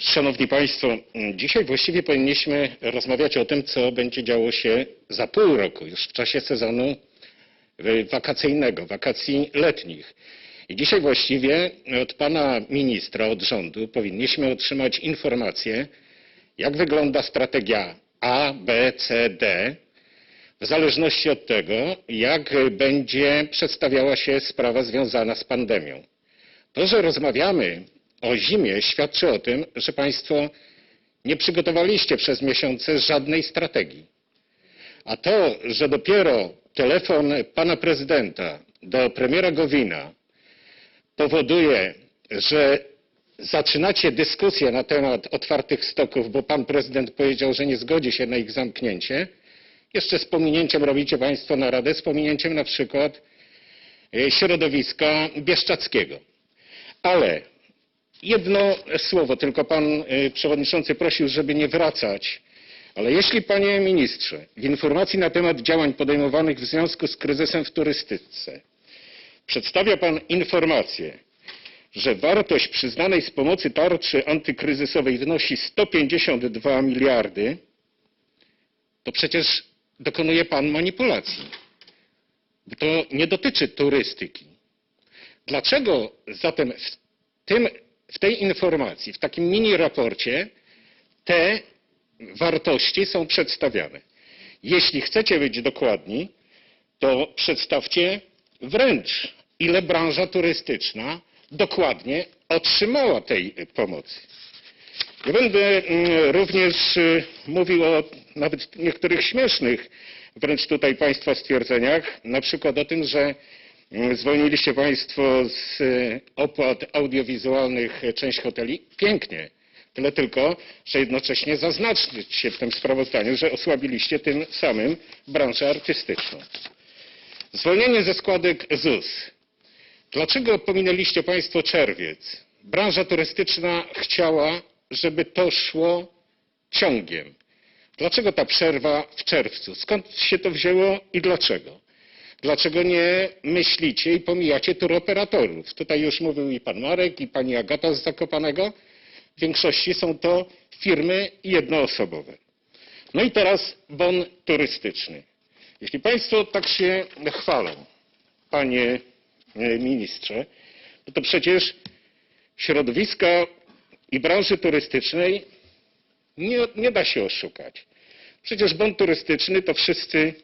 Szanowni Państwo, dzisiaj właściwie powinniśmy rozmawiać o tym, co będzie działo się za pół roku, już w czasie sezonu wakacyjnego, wakacji letnich. I dzisiaj właściwie od pana ministra, od rządu powinniśmy otrzymać informację, jak wygląda strategia A, B, C, D, w zależności od tego, jak będzie przedstawiała się sprawa związana z pandemią. To, że rozmawiamy o zimie, świadczy o tym, że Państwo nie przygotowaliście przez miesiące żadnej strategii. A to, że dopiero telefon pana prezydenta do premiera Gowina powoduje, że zaczynacie dyskusję na temat otwartych stoków, bo pan prezydent powiedział, że nie zgodzi się na ich zamknięcie, jeszcze z pominięciem robicie Państwo naradę, z pominięciem na przykład e, środowiska bieszczackiego. Ale jedno słowo, tylko pan e, przewodniczący prosił, żeby nie wracać. Ale jeśli, panie ministrze, w informacji na temat działań podejmowanych w związku z kryzysem w turystyce przedstawia pan informację, że wartość przyznanej z pomocy tarczy antykryzysowej wynosi 152 miliardy, to przecież dokonuje pan manipulacji. To nie dotyczy turystyki. Dlaczego zatem w, tym, w tej informacji, w takim mini raporcie te wartości są przedstawiane? Jeśli chcecie być dokładni, to przedstawcie wręcz, ile branża turystyczna dokładnie otrzymała tej pomocy. Nie będę mm, również y, mówił o nawet niektórych śmiesznych wręcz tutaj Państwa stwierdzeniach, na przykład o tym, że zwolniliście Państwo z y, opłat audiowizualnych część hoteli. Pięknie. Tyle tylko, że jednocześnie zaznaczcie w tym sprawozdaniu, że osłabiliście tym samym branżę artystyczną. Zwolnienie ze składek ZUS. Dlaczego pominęliście Państwo czerwiec? Branża turystyczna chciała, żeby to szło ciągiem. Dlaczego ta przerwa w czerwcu? Skąd się to wzięło i dlaczego? Dlaczego nie myślicie i pomijacie turoperatorów? Tutaj już mówił i pan Marek, i pani Agata z Zakopanego. W większości są to firmy jednoosobowe. No i teraz bon turystyczny. Jeśli Państwo tak się chwalą, panie e, ministrze, no to przecież środowiska i branży turystycznej nie, nie da się oszukać. Przecież bon turystyczny to wszyscy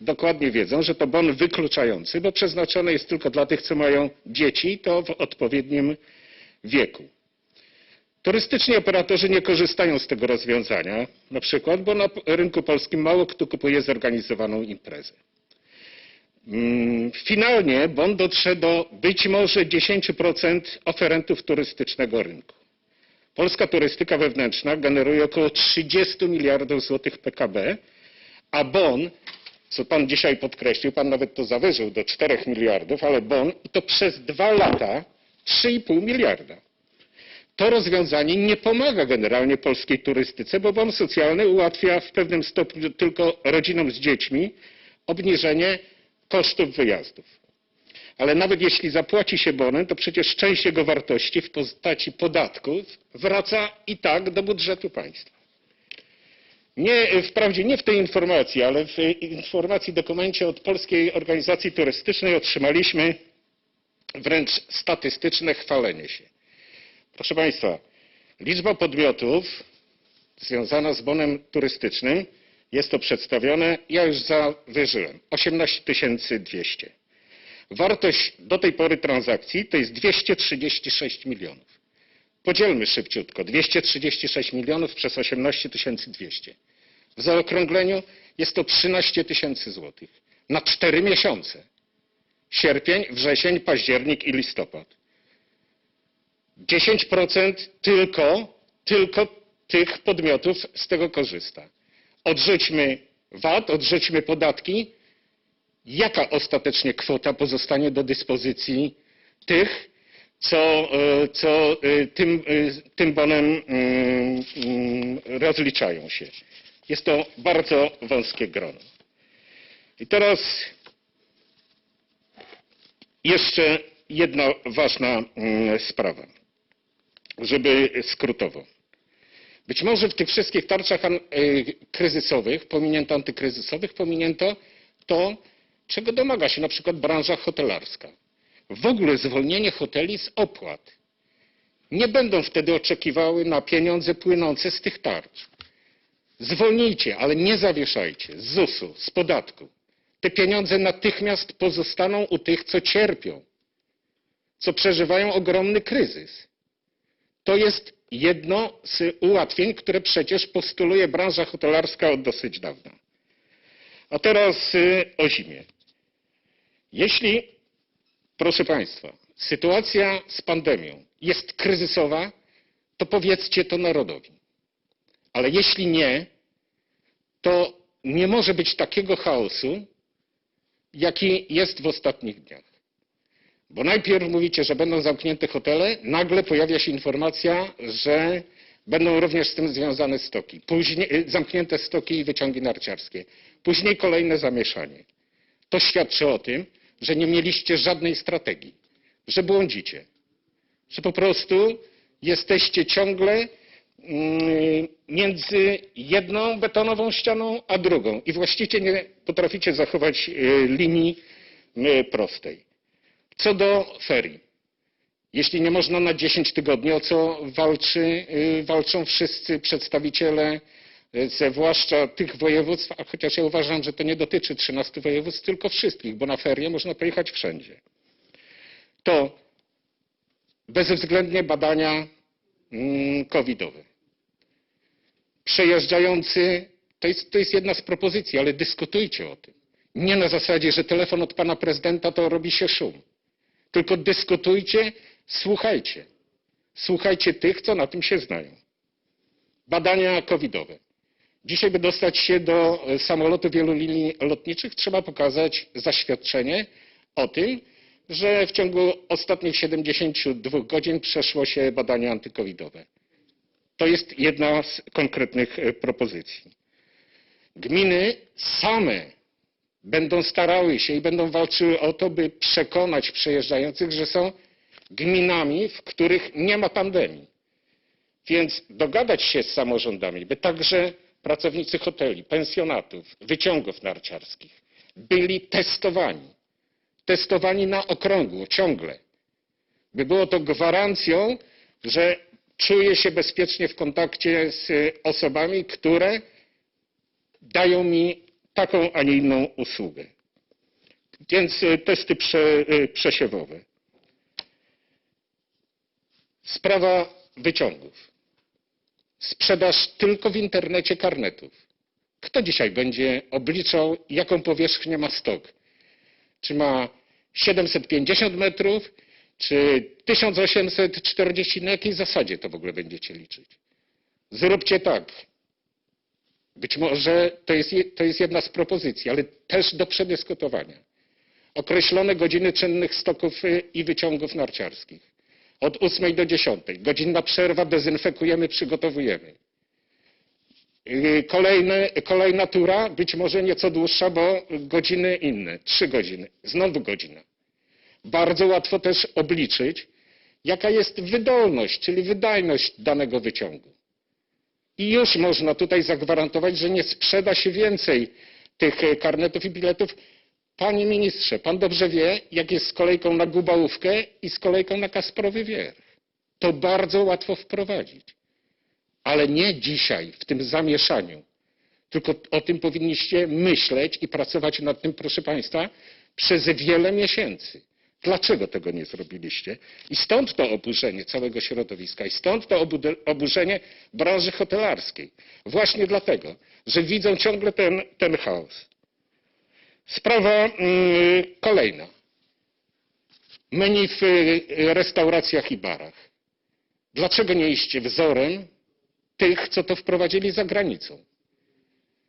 dokładnie wiedzą, że to bon wykluczający, bo przeznaczony jest tylko dla tych, co mają dzieci, to w odpowiednim wieku. Turystyczni operatorzy nie korzystają z tego rozwiązania, na przykład, bo na rynku polskim mało kto kupuje zorganizowaną imprezę. Mm, Finalnie bon dotrze do być może 10% oferentów turystycznego rynku. Polska turystyka wewnętrzna generuje około 30 miliardów złotych PKB, a bon, co pan dzisiaj podkreślił, pan nawet to zawyżył do 4 miliardów, ale bon i to przez dwa lata 3,5 miliarda. To rozwiązanie nie pomaga generalnie polskiej turystyce, bo bon socjalny ułatwia w pewnym stopniu tylko rodzinom z dziećmi obniżenie kosztów wyjazdów. Ale nawet jeśli zapłaci się bonem, to przecież część jego wartości w postaci podatków wraca i tak do budżetu państwa. Nie, wprawdzie nie w tej informacji, ale w informacji, dokumencie od Polskiej Organizacji Turystycznej otrzymaliśmy wręcz statystyczne chwalenie się. Proszę Państwa, liczba podmiotów związana z bonem turystycznym jest to przedstawione, ja już zawyżyłem, 18 200. Wartość do tej pory transakcji to jest 236 milionów. Podzielmy szybciutko. 236 milionów przez 18 200. W zaokrągleniu jest to 13 tysięcy złotych. Na cztery miesiące. Sierpień, wrzesień, październik i listopad. 10% tylko, tylko tych podmiotów z tego korzysta. Odrzućmy VAT, odrzućmy podatki. Jaka ostatecznie kwota pozostanie do dyspozycji tych, co, e, co e, tym, e, tym bonem mm, mm, rozliczają się? Jest to bardzo wąskie grono. I teraz jeszcze jedna ważna mm, sprawa, żeby skrótowo. Być może w tych wszystkich tarczach kryzysowych, pominięto antykryzysowych, pominięto to, czego domaga się na przykład branża hotelarska. W ogóle zwolnienie hoteli z opłat. Nie będą wtedy oczekiwały na pieniądze płynące z tych tarcz. Zwolnijcie, ale nie zawieszajcie z ZUS-u, z podatku. Te pieniądze natychmiast pozostaną u tych, co cierpią, co przeżywają ogromny kryzys. To jest jedno z ułatwień, które przecież postuluje branża hotelarska od dosyć dawna. A teraz y, o zimie. Jeśli, proszę Państwa, sytuacja z pandemią jest kryzysowa, to powiedzcie to narodowi. Ale jeśli nie, to nie może być takiego chaosu, jaki jest w ostatnich dniach. Bo najpierw mówicie, że będą zamknięte hotele, nagle pojawia się informacja, że będą również z tym związane stoki. Później y, zamknięte stoki i wyciągi narciarskie. Później kolejne zamieszanie. To świadczy o tym, że nie mieliście żadnej strategii, że błądzicie, że po prostu jesteście ciągle mm, między jedną betonową ścianą a drugą i właściwie nie potraficie zachować y, linii prostej. Co do ferii. Jeśli nie można na 10 tygodni, o co walczy, y, walczą wszyscy przedstawiciele, zwłaszcza tych województw, a chociaż ja uważam, że to nie dotyczy 13 województw, tylko wszystkich, bo na ferie można pojechać wszędzie. To bezwzględnie badania mm, covidowe. Przejeżdżający, to jest, to jest jedna z propozycji, ale dyskutujcie o tym. Nie na zasadzie, że telefon od pana prezydenta to robi się szum. Tylko dyskutujcie, słuchajcie. Słuchajcie tych, co na tym się znają. Badania covidowe. Dzisiaj, by dostać się do e, samolotu wielu linii lotniczych, trzeba pokazać zaświadczenie o tym, że w ciągu ostatnich 72 godzin przeszło się badania antykowidowe. To jest jedna z konkretnych e, propozycji. Gminy same będą starały się i będą walczyły o to, by przekonać przejeżdżających, że są gminami, w których nie ma pandemii. Więc dogadać się z samorządami, by także pracownicy hoteli, pensjonatów, wyciągów narciarskich byli testowani. Testowani na okrągło, ciągle. By było to gwarancją, że czuję się bezpiecznie w kontakcie z osobami, które dają mi taką, a nie inną usługę. Więc y, testy prze, y, przesiewowe. Sprawa wyciągów. Sprzedaż tylko w internecie karnetów. Kto dzisiaj będzie obliczał, jaką powierzchnię ma stok? Czy ma 750 metrów, czy 1840? Na jakiej zasadzie to w ogóle będziecie liczyć? Zróbcie tak. Być może to jest, je- to jest jedna z propozycji, ale też do przedyskutowania. Określone godziny czynnych stoków y, i wyciągów narciarskich. Od 8 do 10. Godzinna przerwa, dezynfekujemy, przygotowujemy. Y, Kolejne, kolejna tura, być może nieco dłuższa, bo godziny inne, trzy godziny, znowu godzina. Bardzo łatwo też obliczyć, jaka jest wydolność, czyli wydajność danego wyciągu. I już można tutaj zagwarantować, że nie sprzeda się więcej tych karnetów i biletów. Panie ministrze, pan dobrze wie, jak jest z kolejką na Gubałówkę i z kolejką na Kasprowy Wierch. To bardzo łatwo wprowadzić. Ale nie dzisiaj, w tym zamieszaniu. Tylko o tym powinniście myśleć i pracować nad tym, proszę Państwa, przez wiele miesięcy. Dlaczego tego nie zrobiliście? I stąd to oburzenie całego środowiska, i stąd to oburzenie branży hotelarskiej. Właśnie dlatego, że widzą ciągle ten, ten chaos. Sprawa mm, kolejna. Menu w y, restauracjach i barach. Dlaczego nie iście wzorem tych, co to wprowadzili za granicą?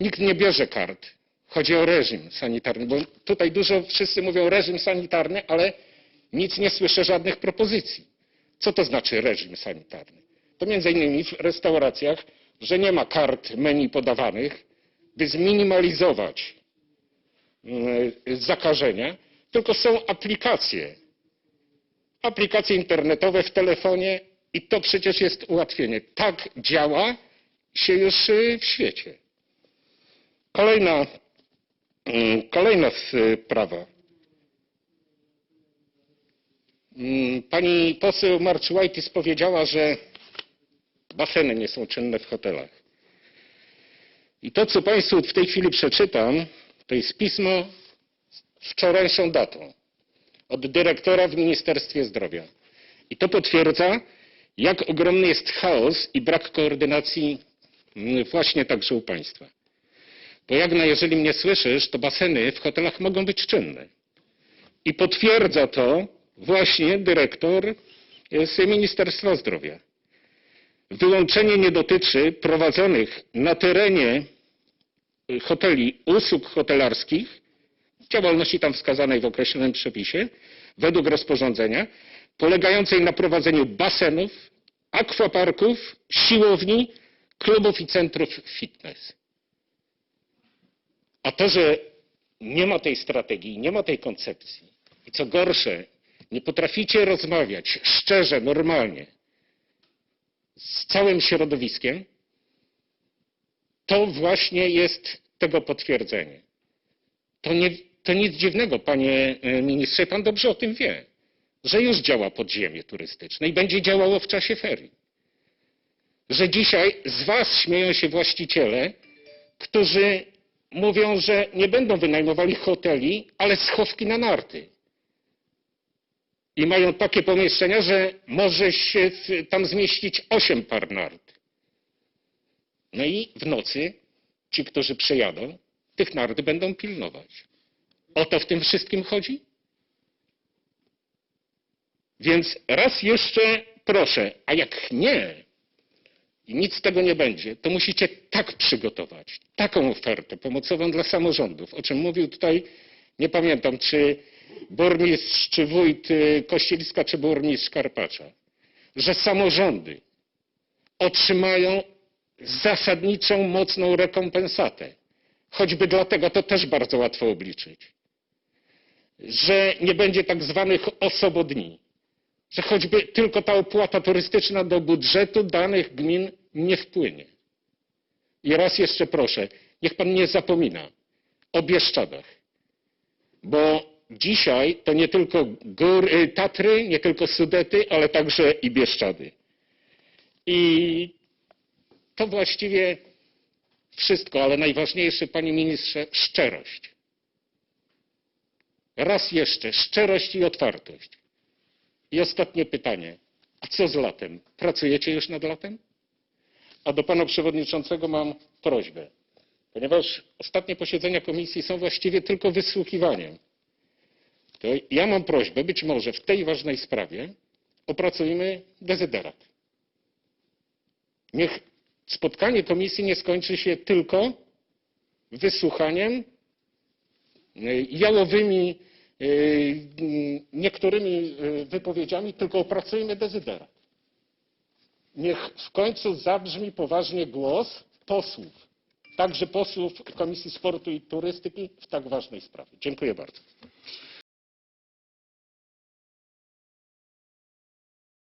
Nikt nie bierze kart. Chodzi o reżim sanitarny, bo tutaj dużo wszyscy mówią reżim sanitarny, ale nic nie słyszę żadnych propozycji. Co to znaczy reżim sanitarny? To między innymi w restauracjach, że nie ma kart menu podawanych, by zminimalizować zakażenia, tylko są aplikacje. Aplikacje internetowe w telefonie i to przecież jest ułatwienie. Tak działa się już y, w świecie. Kolejna, mm, kolejna sprawa. Mm, Pani poseł Marczułajtis powiedziała, że baseny nie są czynne w hotelach. I to, co Państwu w tej chwili przeczytam, to jest pismo wczorajszą datą od dyrektora w Ministerstwie Zdrowia. I to potwierdza, jak ogromny jest chaos i brak koordynacji mm, właśnie także u Państwa. Bo jak na, jeżeli mnie słyszysz, to baseny w hotelach mogą być czynne. I potwierdza to właśnie dyrektor z Ministerstwa Zdrowia. Wyłączenie nie dotyczy prowadzonych na terenie hoteli usług hotelarskich, działalności tam wskazanej w określonym przepisie, według rozporządzenia, polegającej na prowadzeniu basenów, akwaparków, siłowni, klubów i centrów fitness. A to, że nie ma tej strategii, nie ma tej koncepcji i co gorsze, nie potraficie rozmawiać szczerze, normalnie z całym środowiskiem, to właśnie jest tego potwierdzenie. To, nie, to nic dziwnego, panie e, ministrze, pan dobrze o tym wie, że już działa podziemie turystyczne i będzie działało w czasie ferii. Że dzisiaj z was śmieją się właściciele, którzy mówią, że nie będą wynajmowali hoteli, ale schowki na narty. I mają takie pomieszczenia, że może się tam zmieścić osiem par nart. No i w nocy ci, którzy przyjadą, tych nart będą pilnować. O to w tym wszystkim chodzi? Więc raz jeszcze proszę, a jak nie i nic z tego nie będzie, to musicie tak przygotować, taką ofertę pomocową dla samorządów, o czym mówił tutaj, nie pamiętam, czy burmistrz, czy wójt y, Kościeliska, czy burmistrz Karpacza, że samorządy otrzymają zasadniczą, mocną rekompensatę. Choćby dlatego to też bardzo łatwo obliczyć, że nie będzie tak zwanych osobodni, że choćby tylko ta opłata turystyczna do budżetu danych gmin nie wpłynie. I raz jeszcze proszę, niech pan nie zapomina o Bieszczadach, bo dzisiaj to nie tylko gór, y, Tatry, nie tylko Sudety, ale także i Bieszczady. I to właściwie wszystko, ale najważniejsze, panie ministrze, szczerość. Raz jeszcze, szczerość i otwartość. I ostatnie pytanie. A co z latem? Pracujecie już nad latem? A do pana przewodniczącego mam prośbę. Ponieważ ostatnie posiedzenia komisji są właściwie tylko wysłuchiwaniem, to ja mam prośbę, być może w tej ważnej sprawie opracujmy dezyderat. Niech spotkanie komisji nie skończy się tylko wysłuchaniem y, jałowymi y, niektórymi y, wypowiedziami, tylko opracujmy dezyderat. Niech w końcu zabrzmi poważnie głos posłów, także posłów Komisji Sportu i Turystyki w tak ważnej sprawie. Dziękuję bardzo.